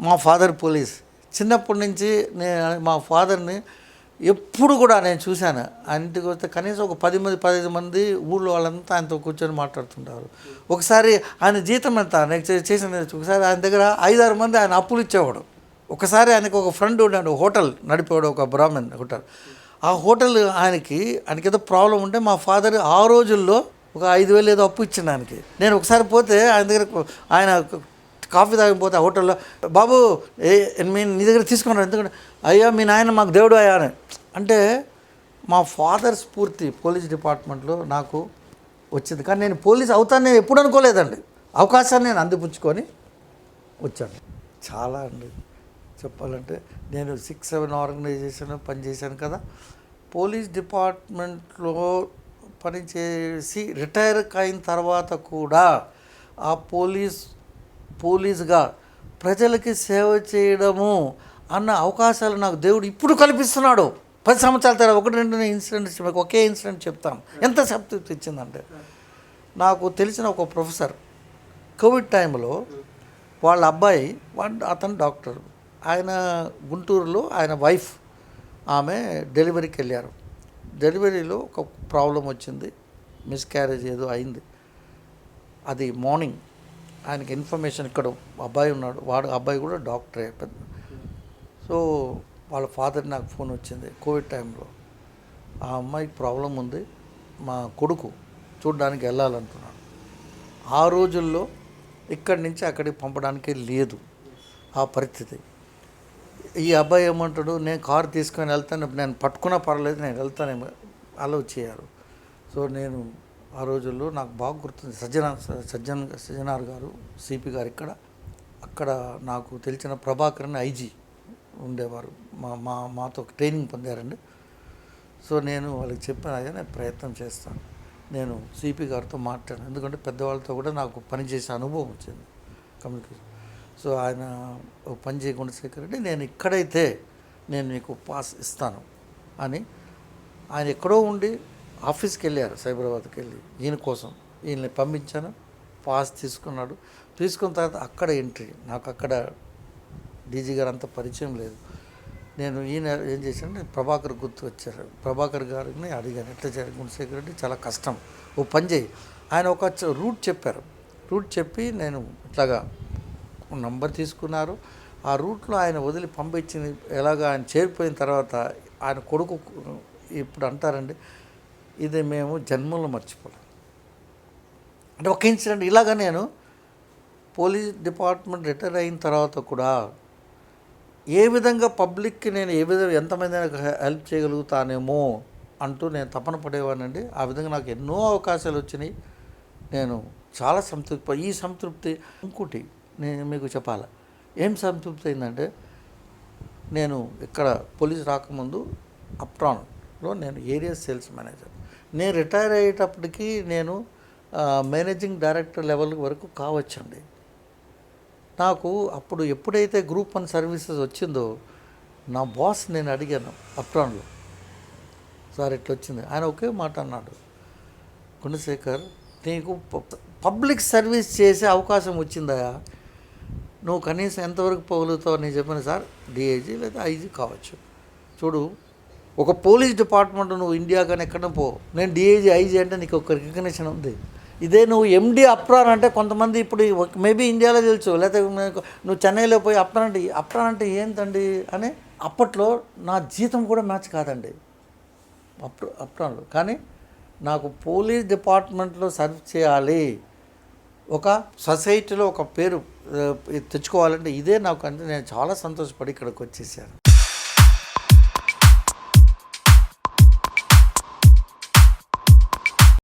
మా father police. చిన్నప్పటి నుంచి నేను మా ఫాదర్ని ఎప్పుడు కూడా నేను చూశాను. ఆయన ఇంటికి వస్తే కనీసం ఒక పది మంది పదిహేను మంది ఊళ్ళో వాళ్ళంతా ఆయనతో కూర్చొని మాట్లాడుతుంటారు. ఒకసారి ఆయన జీతం ఎంత? నేను చేసిన ఒకసారి ఆయన దగ్గర ఐదారు మంది ఆయన అప్పులు ఇచ్చేవాడు. ఒకసారి ఆయనకు ఒక ఫ్రెండ్ ఉన్నాడు హోటల్ నడిపేవాడు ఒక బ్రాహ్మణ్ హోటల్. ఆ హోటల్ ఆయనకి ఆయనకి ఏదో ప్రాబ్లం ఉంటే మా ఫాదర్ ఆ రోజుల్లో ఒక ఐదు వేలు ఏదో అప్పు ఇచ్చింది ఆయనకి. నేను ఒకసారి పోతే ఆయన దగ్గర ఆయన కాఫీ తాగిపోతే హోటల్లో బాబు ఏ మీ నీ దగ్గర తీసుకున్నారు ఎందుకంటే అయ్యా మీ నాయన మాకు దేవుడు అయ్యా అని. అంటే మా ఫాదర్ స్ఫూర్తి పోలీస్ డిపార్ట్మెంట్లో నాకు వచ్చింది. కానీ నేను పోలీస్ అవుతాను నేను ఎప్పుడు అనుకోలేదండి. అవకాశాన్ని నేను అందిపుచ్చుకొని వచ్చాను. చాలా అండి. చెప్పాలంటే నేను సిక్స్ సెవెన్ ఆర్గనైజేషన్ పనిచేశాను కదా. పోలీస్ డిపార్ట్మెంట్లో పనిచేసి రిటైర్ అయిన తర్వాత కూడా ఆ పోలీస్ పోలీస్గా ప్రజలకి సేవ చేయడము అన్న అవకాశాలు నాకు దేవుడు ఇప్పుడు కల్పిస్తున్నాడు. పది సంవత్సరాల తర్వాత ఒకటి రెండు ఇన్సిడెంట్ మీకు ఒకే ఇన్సిడెంట్ చెప్తాను ఎంత సంతృప్తి ఇచ్చిందంటే నాకు తెలిసిన ఒక ప్రొఫెసర్ కోవిడ్ టైంలో వాళ్ళ అబ్బాయి వాడు అతను డాక్టర్. ఆయన గుంటూరులో ఆయన వైఫ్ ఆమె డెలివరీకి వెళ్ళారు. డెలివరీలో ఒక ప్రాబ్లం వచ్చింది మిస్క్యారేజ్ ఏదో అయింది. అది మార్నింగ్ ఆయనకి ఇన్ఫర్మేషన్ ఇక్కడ అబ్బాయి ఉన్నాడు. వాడు అబ్బాయి కూడా డాక్టరే. పెద్ద సో వాళ్ళ ఫాదర్ నాకు ఫోన్ వచ్చింది కోవిడ్ టైంలో. ఆ అమ్మాయికి ప్రాబ్లం ఉంది. మా కొడుకు చూడడానికి వెళ్ళాలంటున్నాడు. ఆ రోజుల్లో ఇక్కడి నుంచి అక్కడికి పంపడానికి లేదు ఆ పరిస్థితి. ఈ అబ్బాయి ఏమంటాడు నేను కారు తీసుకొని వెళ్తాను. నేను పట్టుకున్నా పర్లేదు నేను వెళ్తానేమో అలౌ చేయరు. సో నేను ఆ రోజుల్లో నాకు బాగా గుర్తుంది. సజ్జన సజ్జన్ సజ్జనార్ గారు సిపి గారు ఇక్కడ. అక్కడ నాకు తెలిసిన ప్రభాకరన్ ఐజీ ఉండేవారు. మా మా మాతో ట్రైనింగ్ పొందారండి. సో నేను వాళ్ళకి చెప్పాను అదే నేను ప్రయత్నం చేస్తాను. నేను సిపి గారితో మాట్లాడాను. ఎందుకంటే పెద్దవాళ్ళతో కూడా నాకు పనిచేసే అనుభవం వచ్చింది కమ్యూనికేషన్. సో ఆయన పని చేయకుండా శేఖర్ రెడ్డి నేను ఇక్కడైతే నేను మీకు పాస్ ఇస్తాను అని ఆయన ఎక్కడో ఉండి ఆఫీస్కి వెళ్ళారు సైబరాబాద్కి వెళ్ళి ఈయన కోసం ఈయన్ని పంపించాను పాస్ తీసుకున్నాడు. తీసుకున్న తర్వాత అక్కడ ఎంట్రీ. నాకు అక్కడ డీజీ గారు అంత పరిచయం లేదు. నేను ఈయన ఏం చేశాను ప్రభాకర్ గుర్తు వచ్చారు. ప్రభాకర్ గారిని అడిగాను ఎట్లా చేయాలి గుణశేఖర్ రెడ్డి చాలా కష్టం. ఓ పని చేయి ఆయన ఒక రూట్ చెప్పారు. రూట్ చెప్పి నేను ఇట్లాగా నంబర్ తీసుకున్నారు. ఆ రూట్లో ఆయన వదిలి పంపించింది ఎలాగ ఆయన చేరిపోయిన తర్వాత ఆయన కొడుకు ఇప్పుడు అంటారండి ఇది మేము జన్మలో మర్చిపోలేం. అంటే ఒక ఇన్సిడెంట్ ఇలాగ నేను పోలీస్ డిపార్ట్మెంట్ రిటైర్ అయిన తర్వాత కూడా ఏ విధంగా పబ్లిక్కి నేను ఏ విధంగా ఎంతమంది హెల్ప్ చేయగలుగుతానేమో అంటూ నేను తపన పడేవాడినండి. ఆ విధంగా నాకు ఎన్నో అవకాశాలు వచ్చినాయి. నేను చాలా సంతృప్తి ఈ సంతృప్తి ఇంకోటి నేను మీకు చెప్పాలి? ఏం సంతృప్తి అయిందంటే నేను ఇక్కడ పోలీస్ రాకముందు అప్రాన్లో నేను ఏరియా సేల్స్ మేనేజర్ నేను రిటైర్ అయ్యేటప్పటికి నేను మేనేజింగ్ డైరెక్టర్ లెవెల్ వరకు కావచ్చండి. నాకు అప్పుడు ఎప్పుడైతే గ్రూప్ వన్ సర్వీసెస్ వచ్చిందో నా బాస్ నేను అడిగాను అప్రాన్లో. సార్ ఇట్లా వచ్చింది ఆయన ఒకే మాట అన్నాడు. గుణశేఖర్ నీకు ప- పబ్లిక్ సర్వీస్ చేసే అవకాశం వచ్చిందా? నువ్వు కనీసం ఎంతవరకు పోగలుగుతావు నేను చెప్పాను సార్ డిఐజీ లేదా ఐజీ కావచ్చు. చూడు ఒక పోలీస్ డిపార్ట్మెంట్ నువ్వు ఇండియా కానీ ఎక్కడ పో. నేను డిఐజీ ఐజీ అంటే నీకు ఒక రికగ్నేషన్ ఉంది. ఇదే నువ్వు ఎండి అప్రాన్ అంటే కొంతమంది ఇప్పుడు మేబీ ఇండియాలో తెలుసు. లేకపోతే నువ్వు చెన్నైలో పోయి అప్రాన్ అంటే అప్రాన్ అంటే ఏంటండి అని అప్పట్లో నా జీతం కూడా మ్యాచ్ కాదండి. అప్ర అప్రాన్లో. కానీ నాకు పోలీస్ డిపార్ట్మెంట్లో సర్వ్ చేయాలి. ఒక సొసైటీలో ఒక పేరు తెచ్చుకోవాలంటే ఇదే నాకు అంటే నేను చాలా సంతోషపడి ఇక్కడికి వచ్చేసాను.